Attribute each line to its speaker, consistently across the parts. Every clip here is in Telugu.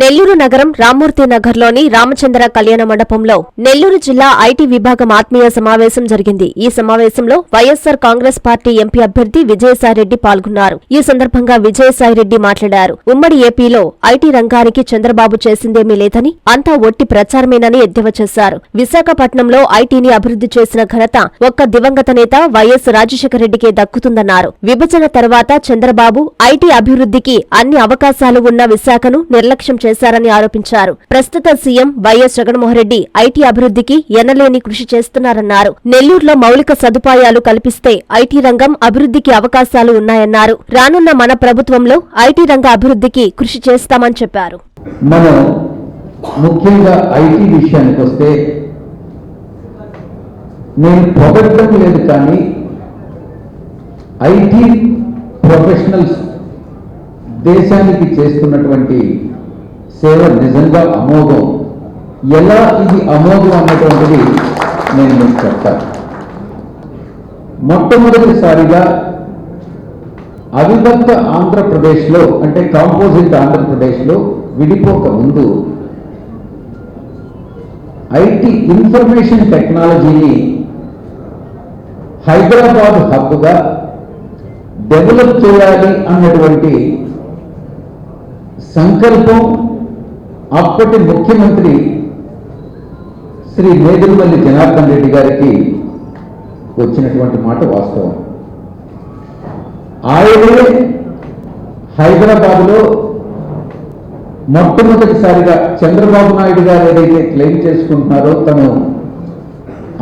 Speaker 1: నెల్లూరు నగరం రామ్మూర్తి నగర్లోని రామచంద్ర కళ్యాణ మండపంలో నెల్లూరు జిల్లా ఐటీ విభాగం ఆత్మీయ సమావేశం జరిగింది. ఈ సమావేశంలో వైఎస్సార్ కాంగ్రెస్ పార్టీ ఎంపీ అభ్యర్థి విజయసాయిరెడ్డి పాల్గొన్నారు. ఈ సందర్భంగా విజయసాయిరెడ్డి మాట్లాడారు. ఉమ్మడి ఏపీలో ఐటీ రంగానికి చంద్రబాబు చేసిందేమీ లేదని అంతా ఒట్టి ప్రచారమేనని ఎద్దేవా చేశారు. విశాఖపట్నంలో ఐటీని అభివృద్ధి చేసిన ఘనత ఒక్క దివంగత నేత వైఎస్ రాజశేఖర రెడ్డికే దక్కుతుందన్నారు. విభజన తర్వాత చంద్రబాబు ఐటీ అభివృద్ధికి అన్ని అవకాశాలు ఉన్న విశాఖను నిర్లక్ష్యం చేశారని ఆరోపించారు. ప్రస్తుత CM YS Jaganmohan Reddy IT అభివృద్ధికి ఎనలేని కృషి చేస్తున్నారన్నారు. నెల్లూరులో మౌలిక సదుపాయాలు కల్పిస్తే ఐటీ రంగం అభివృద్ధికి అవకాశాలు ఉన్నాయన్నారు. రానున్న మన ప్రభుత్వంలో ఐటీ రంగ అభివృద్ధికి కృషి చేస్తామని చెప్పారు.
Speaker 2: మనం ముఖ్యంగా ఐటీ విషయానికి వస్తే నేను పొగడటం లేదు కానీ ఐటీ ప్రొఫెషనల్స్ దేశానికి చేస్తున్నటువంటి సేవ నిజంగా అమోఘం ఎలా ఇది అమోఘం అన్నటువంటిది నేను మీకు చెప్తాను. మొట్టమొదటిసారిగా అవిభక్త ఆంధ్రప్రదేశ్లో అంటే కాంపోజిట్ ఆంధ్రప్రదేశ్లో విడిపోక ముందు ఐటీ ఇన్ఫర్మేషన్ టెక్నాలజీని హైదరాబాద్ హబ్గా డెవలప్ చేయాలి అన్నటువంటి సంకల్పం అప్పటి ముఖ్యమంత్రి శ్రీ నేదురుమల్లి జనార్దన్ రెడ్డి గారికి వచ్చినటువంటి మాట వాస్తవం. ఆయనే హైదరాబాద్లో మొట్టమొదటిసారిగా చంద్రబాబు నాయుడు గారు ఏదైతే క్లెయిమ్ చేసుకుంటున్నారో తను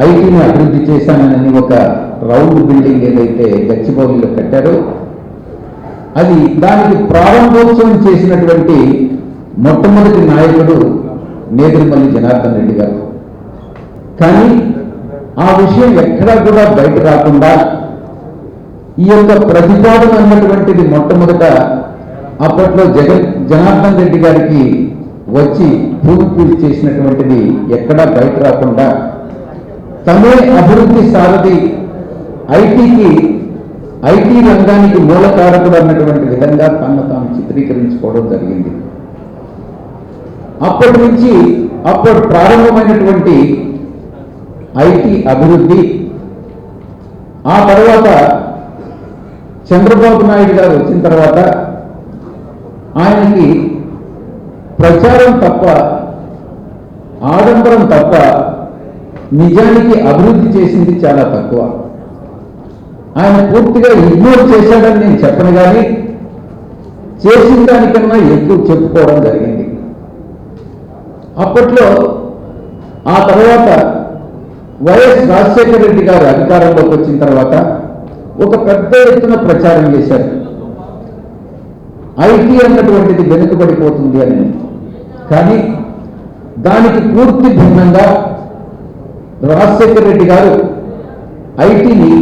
Speaker 2: ఐటీని అభివృద్ధి చేశానని ఒక రౌండ్ బిల్డింగ్ ఏదైతే గచ్చిబౌలిలో కట్టారో అది దానికి ప్రారంభోత్సవం చేసినటువంటి మొట్టమొదటి నాయకుడు నేదురుమల్లి జనార్దన్ రెడ్డి గారు. కానీ ఆ విషయం ఎక్కడా కూడా బయట రాకుండా ఈ యొక్క ప్రతిపాదన అన్నటువంటిది మొట్టమొదట అప్పట్లో జగన్ జనార్దన్ రెడ్డి గారికి వచ్చి భూమి పూజ చేసినటువంటిది ఎక్కడా బయట రాకుండా తమే అభివృద్ధి సారథి ఐటీకి ఐటీ రంగానికి మూలకారకుడు అన్నటువంటి విధంగా తను తాను చిత్రీకరించుకోవడం జరిగింది. అప్పటి నుంచి అప్పుడు ప్రారంభమైనటువంటి ఐటీ అభివృద్ధి ఆ తర్వాత చంద్రబాబు నాయుడు గారు వచ్చిన తర్వాత ఆయనకి ప్రచారం తప్ప ఆడంబరం తప్ప నిజానికి అభివృద్ధి చేసింది చాలా తక్కువ. ఆయన పూర్తిగా ఇగ్నోర్ చేశాడని నేను చెప్పను కానీ చేసిన దానికన్నా ఎక్కువ చెప్పుకోవడం జరిగింది. అప్పట్లో ఆ తర్వాత వైఎస్ రాజశేఖర రెడ్డి గారు అధికారంలోకి వచ్చిన తర్వాత ఒక పెద్ద ఎత్తున ప్రచారం చేశారు. ఐటీ అన్నటువంటిది వెనుకబడిపోతుంది అని. కానీ దానికి పూర్తి భిన్నంగా రాజశేఖర రెడ్డి గారు ఐటీని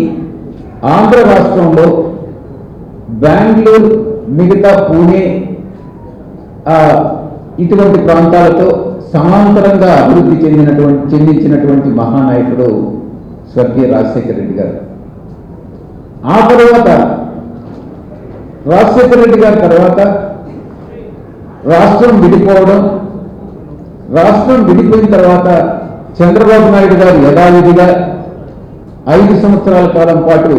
Speaker 2: ఆంధ్ర రాష్ట్రంలో బెంగళూరు మిగతా పూణే ఇటువంటి ప్రాంతాలతో సమాంతరంగా అభివృద్ధి చెందినటువంటి చెందించినటువంటి మహానాయకుడు స్వర్గీయ రాజశేఖర రెడ్డి గారు. ఆ తర్వాత రాజశేఖర రెడ్డి గారి తర్వాత రాష్ట్రం విడిపోవడం రాష్ట్రం విడిపోయిన తర్వాత చంద్రబాబు నాయుడు గారు యథావిధిగా ఐదు సంవత్సరాల కాలం పాటు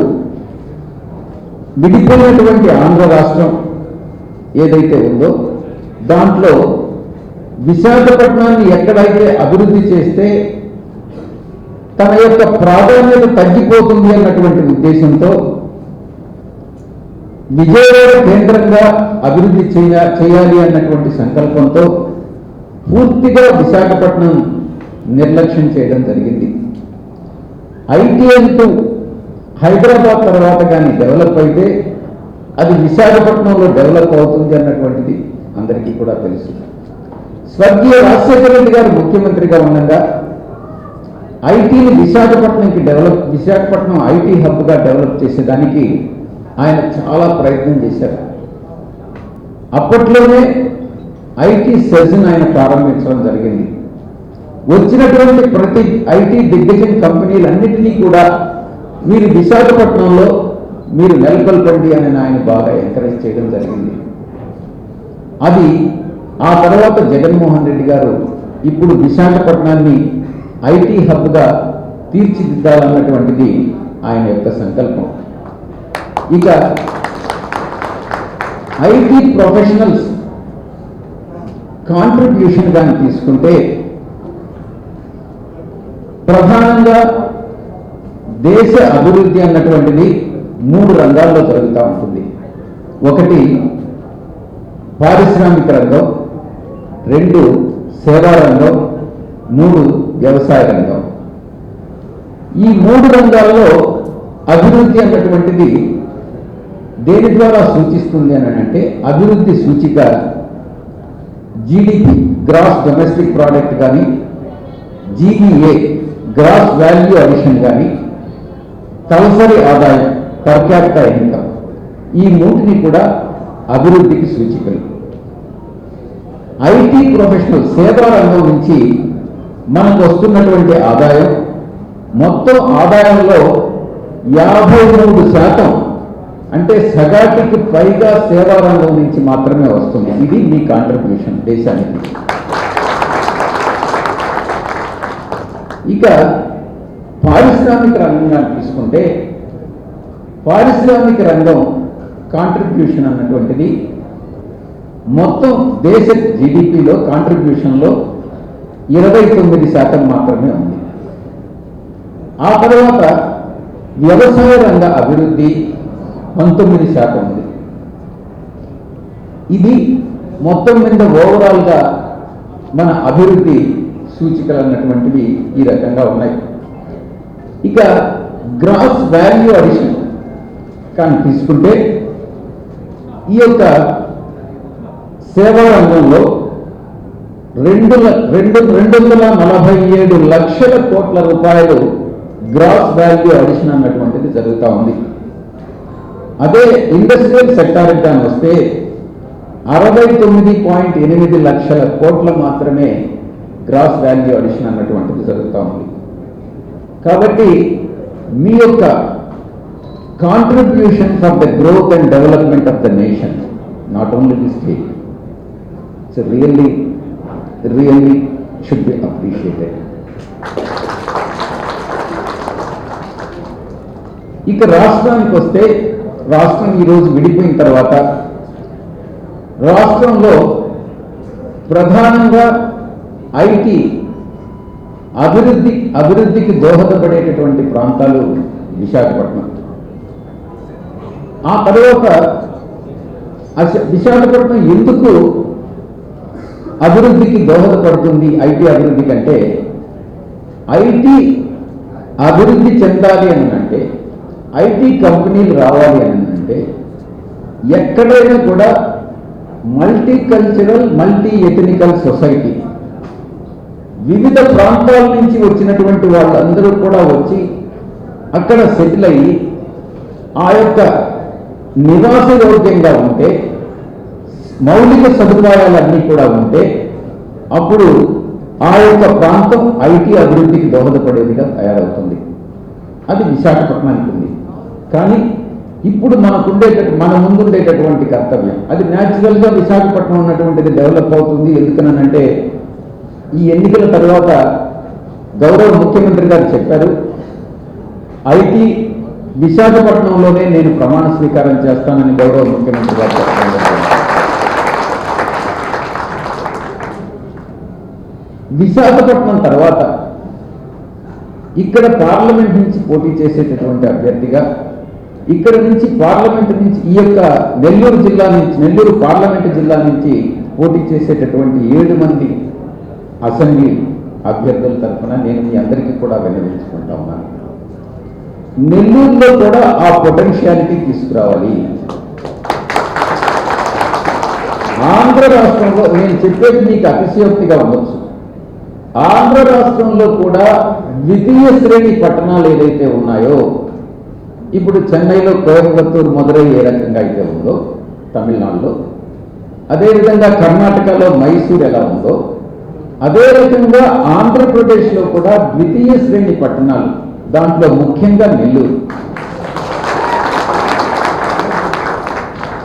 Speaker 2: విడిపోయినటువంటి ఆంధ్ర రాష్ట్రం ఏదైతే ఉందో దాంట్లో విశాఖపట్నాన్ని ఎక్కడైతే అభివృద్ధి చేస్తే తన యొక్క ప్రాధాన్యత తగ్గిపోతుంది అన్నటువంటి ఉద్దేశంతో విజయవాడ కేంద్రంగా అభివృద్ధి చేయ చేయాలి అన్నటువంటి సంకల్పంతో పూర్తిగా విశాఖపట్నం నిర్లక్ష్యం చేయడం జరిగింది. ఐటీ హైదరాబాద్ తర్వాత కానీ డెవలప్ అయితే అది విశాఖపట్నంలో డెవలప్ అవుతుంది అన్నటువంటిది అందరికీ కూడా తెలుసు. స్వర్గీయ రాజశేఖర రెడ్డి గారు ముఖ్యమంత్రిగా ఉండగా ఐటీని విశాఖపట్నంకి డెవలప్ విశాఖపట్నం ఐటీ హబ్గా డెవలప్ చేసేదానికి ఆయన చాలా ప్రయత్నం చేశారు. అప్పట్లోనే ఐటీ సెజన్ ఆయన ప్రారంభించడం జరిగింది. వచ్చినటువంటి ప్రతి ఐటీ దిగ్గజం కంపెనీలన్నింటినీ కూడా మీరు విశాఖపట్నంలో మీరు నెలకొల్పండి అని ఆయన బాగా ఎంకరేజ్ చేయడం జరిగింది. అది ఆ తర్వాత జగన్మోహన్ రెడ్డి గారు ఇప్పుడు విశాఖపట్నాన్ని ఐటీ హబ్గా తీర్చిదిద్దాలన్నటువంటిది ఆయన యొక్క సంకల్పం. ఇక ఐటీ ప్రొఫెషనల్స్ కాంట్రిబ్యూషన్ కానీ తీసుకుంటే ప్రధానంగా దేశ అభివృద్ధి అన్నటువంటిది మూడు రంగాల్లో జరుగుతూ ఉంటుంది. ఒకటి పారిశ్రామిక రంగం రెండు సేవా రంగం మూడు వ్యవసాయ రంగం. ఈ మూడు రంగాల్లో అభివృద్ధి అన్నటువంటిది దేని ద్వారా సూచిస్తుంది అని అంటే అభివృద్ధి సూచిక జీడిపి గ్రాస్ డొమెస్టిక్ ప్రోడక్ట్ కానీ జీఈఏ గ్రాస్ వాల్యూ అడిషన్ కానీ తలసరి ఆదాయం పర్ క్యాపిటల్ ఇన్కమ్. ఈ మూటిని కూడా అభివృద్ధికి సూచికలు. ఐటీ ప్రొఫెషనల్ సేవా రంగం నుంచి మనకు వస్తున్నటువంటి ఆదాయం మొత్తం ఆదాయంలో యాభై మూడు శాతం అంటే సగాటికి పైగా సేవా రంగం నుంచి మాత్రమే వస్తుంది. ఇది మీ కాంట్రిబ్యూషన్ దేశానికి. ఇక పారిశ్రామిక రంగాన్ని తీసుకుంటే పారిశ్రామిక రంగం కాంట్రిబ్యూషన్ అన్నటువంటిది మొత్తం దేశ జీడిపిలో కాంట్రిబ్యూషన్లో ఇరవై తొమ్మిది శాతం మాత్రమే ఉంది. ఆ తర్వాత వ్యవసాయ రంగ అభివృద్ధి పంతొమ్మిది శాతం ఉంది. ఇది మొత్తం మీద ఓవరాల్గా మన అభివృద్ధి సూచికలు అన్నటువంటివి ఈ రకంగా ఉన్నాయి. ఇక గ్రాస్ వాల్యూ అడిషన్ కానీ తీసుకుంటే ఈ యొక్క సేవా రంగంలో రెండు రెండు రెండు వందల నలభై ఏడు లక్షల కోట్ల రూపాయలు గ్రాస్ వాల్యూ అడిషన్ అన్నటువంటిది జరుగుతూ ఉంది. అదే ఇండస్ట్రియల్ సెక్టార్కి కానీ వస్తే అరవై తొమ్మిది పాయింట్ ఎనిమిది లక్షల కోట్ల మాత్రమే గ్రాస్ వాల్యూ అడిషన్ అన్నటువంటిది జరుగుతూ ఉంది. కాబట్టి మీ యొక్క contribution for the growth and development of the nation not only the state really really should be appreciated ఇక రాష్ట్రానికి వస్తే రాష్ట్రం ఈరోజు విడిపోయిన తర్వాత రాష్ట్రంలో ప్రధానంగా ఐటీ అభివృద్ధి అభివృద్ధికి దోహదపడేటటువంటి ప్రాంతాలు విశాఖపట్నం. ఆ తర్వాత విశాఖపట్నం ఎందుకు అభివృద్ధికి దోహదపడుతుంది ఐటీ అభివృద్ధి కంటే ఐటీ అభివృద్ధి చెందాలి అని అంటే ఐటీ కంపెనీలు రావాలి అని అంటే ఎక్కడైనా కూడా multi cultural multi ethnical society వివిధ ప్రాంతాల నుంచి వచ్చినటువంటి వాళ్ళందరూ కూడా వచ్చి అక్కడ సెటిల్ అయ్యి ఆ యొక్క నివాసయోగ్యంగా ఉంటే మౌలిక సదుపాయాలన్నీ కూడా ఉంటే అప్పుడు ఆ యొక్క ప్రాంతం ఐటీ అభివృద్ధికి దోహదపడేదిగా తయారవుతుంది. అది విశాఖపట్నానికి ఉంది. కానీ ఇప్పుడు మనకుండేటట్టు మన ముందుండేటటువంటి కర్తవ్యం. అది న్యాచురల్గా విశాఖపట్నం ఉన్నటువంటిది డెవలప్ అవుతుంది. ఎందుకనంటే ఈ ఎన్నికల తర్వాత గౌరవ ముఖ్యమంత్రి గారు చెప్పారు ఐటీ విశాఖపట్నంలోనే నేను ప్రమాణ స్వీకారం చేస్తానని గౌరవ ముఖ్యమంత్రి గారు చెప్పారు జరిగింది. విశాఖపట్నం తర్వాత ఇక్కడ పార్లమెంట్ నుంచి పోటీ చేసేటటువంటి అభ్యర్థిగా ఇక్కడ నుంచి పార్లమెంట్ నుంచి ఈ యొక్క నెల్లూరు జిల్లా నుంచి నెల్లూరు పార్లమెంట్ జిల్లా నుంచి పోటీ చేసేటటువంటి ఏడు మంది అసెంబ్లీ అభ్యర్థుల తరఫున నేను మీ అందరికీ కూడా విన్నవించుకుంటా ఉన్నాను. నెల్లూరులో కూడా ఆ పొటెన్షియాలిటీ తీసుకురావాలి. ఆంధ్ర రాష్ట్రంలో నేను చెప్పేది మీకు అతిశయోక్తిగా ఉండొచ్చు. ఆంధ్ర రాష్ట్రంలో కూడా ద్వితీయ శ్రేణి పట్టణాలు ఏదైతే ఉన్నాయో ఇప్పుడు చెన్నైలో కోయంబత్తూరు మదురై ఏ రకంగా అయితే ఉందో తమిళనాడులో అదేవిధంగా కర్ణాటకలో మైసూర్ ఎలా ఉందో అదే రకంగా ఆంధ్రప్రదేశ్లో కూడా ద్వితీయ శ్రేణి పట్టణాలు దాంట్లో ముఖ్యంగా నెల్లూరు.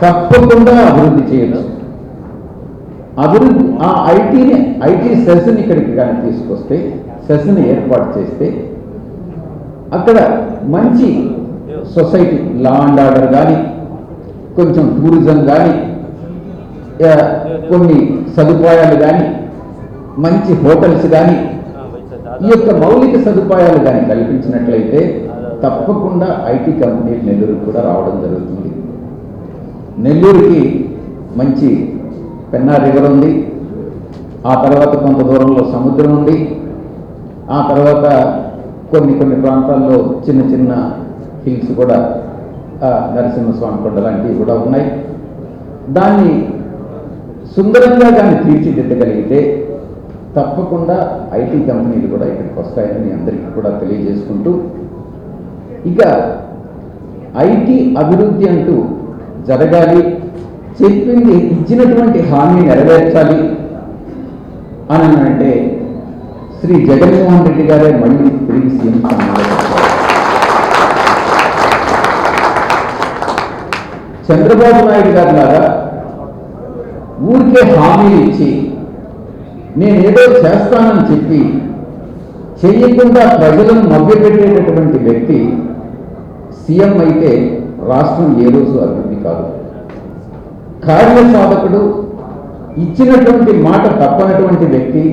Speaker 2: తప్పకుండా అభివృద్ధి చేయడం అభివృద్ధి ఆ ఐటీని ఐటీ సెస్ని ఇక్కడికి కానీ తీసుకొస్తే సెస్ని ఏర్పాటు చేస్తే అక్కడ మంచి సొసైటీ లా అండ్ ఆర్డర్ కానీ కొంచెం టూరిజం కానీ కొన్ని సదుపాయాలు కానీ మంచి హోటల్స్ కానీ ఈ యొక్క మౌలిక సదుపాయాలు కానీ కల్పించినట్లయితే తప్పకుండా ఐటీ కంపెనీలు నెల్లూరుకు కూడా రావడం జరుగుతుంది. నెల్లూరుకి మంచి పెన్నా రివర్ ఉంది. ఆ తర్వాత కొంత దూరంలో సముద్రం ఉంది. ఆ తర్వాత కొన్ని కొన్ని ప్రాంతాల్లో చిన్న చిన్న హిల్స్ కూడా నరసింహస్వామి కొండ లాంటివి కూడా ఉన్నాయి. దాన్ని సుందరంగా దాన్ని తీర్చిదిద్దగలిగితే తప్పకుండా ఐటీ కంపెనీలు కూడా ఇక్కడికి వస్తాయని అందరికీ కూడా తెలియజేసుకుంటూ ఇక ఐటీ అభివృద్ధి అంటూ జరగాలి. చెప్పింది ఇచ్చినటువంటి హామీ నెరవేర్చాలి అని అంటే శ్రీ జగన్మోహన్ రెడ్డి గారే మళ్ళీ తిరిగి సీఎం చంద్రబాబు నాయుడు గారి లాగా ఊరికే హామీలు ఇచ్చి నేనేదో చేస్తానని చెప్పి చేయకుండా ప్రజలను మభ్యపెట్టేటటువంటి వ్యక్తి సీఎం అయితే రాష్ట్రం ఏ రోజు అభివృద్ధి కాదు. కార్య సాధకుడు ఇచ్చినటువంటి మాట తప్పనటువంటి వ్యక్తి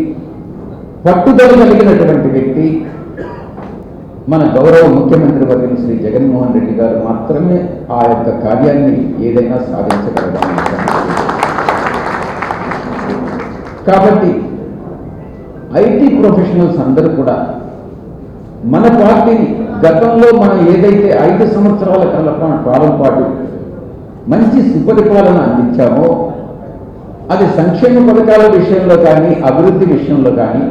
Speaker 2: పట్టుదల కలిగినటువంటి వ్యక్తి మన గౌరవ ముఖ్యమంత్రి వర్గం శ్రీ జగన్మోహన్ రెడ్డి గారు మాత్రమే ఆ యొక్క కార్యాన్ని ఏదైనా సాధించగలరు కాబట్టి ఐటీ ప్రొఫెషనల్స్ అందరూ కూడా మన పార్టీని గతంలో మనం ఏదైతే ఐదు సంవత్సరాల కాల కాలం పాటు మంచి సుపరిపాలన అందించామో అది సంక్షేమ పథకాల విషయంలో కానీ అభివృద్ధి విషయంలో కానీ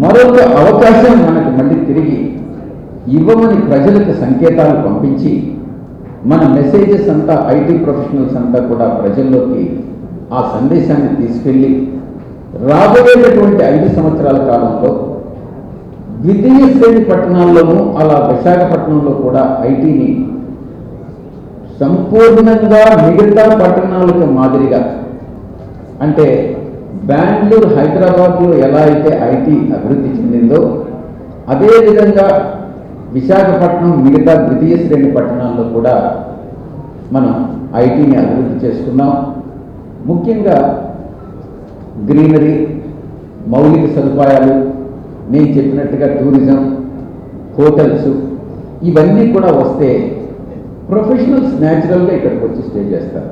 Speaker 2: మరొక అవకాశం మనకు మళ్ళీ తిరిగి ఇవ్వమని ప్రజలకు సంకేతాలు పంపించి మన మెసేజెస్ అంతా ఐటీ ప్రొఫెషనల్స్ అంతా కూడా ప్రజల్లోకి ఆ సందేశాన్ని తీసుకెళ్ళి రాబోయేటటువంటి ఐదు సంవత్సరాల కాలంలో ద్వితీయ శ్రేణి పట్టణాల్లోనూ అలా విశాఖపట్నంలో కూడా ఐటీని సంపూర్ణంగా మిగతా పట్టణాలకు మాదిరిగా. అంటే బెంగళూరు హైదరాబాద్లో ఎలా అయితే ఐటీ అభివృద్ధి చెందిందో అదేవిధంగా విశాఖపట్నం మిగతా ద్వితీయ శ్రేణి పట్టణాల్లో కూడా మనం ఐటీని అభివృద్ధి చేసుకున్నాం. ముఖ్యంగా గ్రీనరీ మౌలిక సదుపాయాలు నేను చెప్పినట్టుగా టూరిజం హోటల్స్ ఇవన్నీ కూడా వస్తే ప్రొఫెషనల్స్ న్యాచురల్గా ఇక్కడికి వచ్చి స్టే చేస్తారు.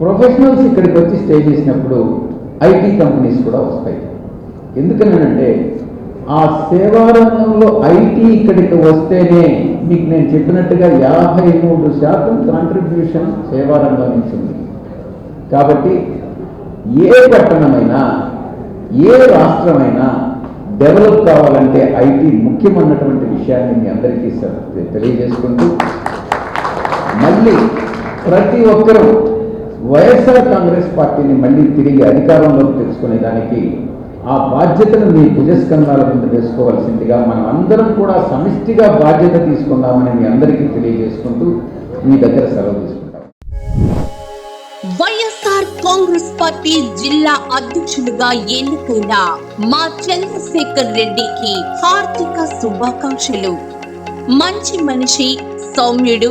Speaker 2: ప్రొఫెషనల్స్ ఇక్కడికి వచ్చి స్టే చేసినప్పుడు ఐటీ కంపెనీస్ కూడా వస్తాయి. ఎందుకనంటే ఆ సేవా రంగంలో ఐటీ ఇక్కడికి వస్తేనే మీకు నేను చెప్పినట్టుగా యాభై మూడు శాతం కాంట్రిబ్యూషన్ సేవా రంగం నుంచి ఉంది. కాబట్టి ఏ పట్టణమైనా ఏ రాష్ట్రమైనా డెవలప్ కావాలంటే ఐటీ ముఖ్యమన్నటువంటి విషయాన్ని మీ అందరికీ తెలియజేసుకుంటూ మళ్ళీ ప్రతి ఒక్కరూ వైఎస్ఆర్ కాంగ్రెస్ పార్టీని మళ్ళీ తిరిగి అధికారంలోకి తెచ్చుకునే దానికి ఆ బాధ్యతను మీ భుజస్కంధాల మీద వేసుకోవాల్సిందిగా మనం అందరం కూడా సమిష్టిగా బాధ్యత తీసుకుందామని మీ అందరికీ తెలియజేసుకుంటూ మీ దగ్గర సెలవు తీసుకుంటాం.
Speaker 3: వైఎస్ఆర్ కాంగ్రెస్ పార్టీ జిల్లా అధ్యక్షుడిగా ఎన్నుకున్న మా చంద్రశేఖర్ రెడ్డికి హార్దిక శుభాకాంక్షలు. మంచి మనిషి సౌమ్యుడు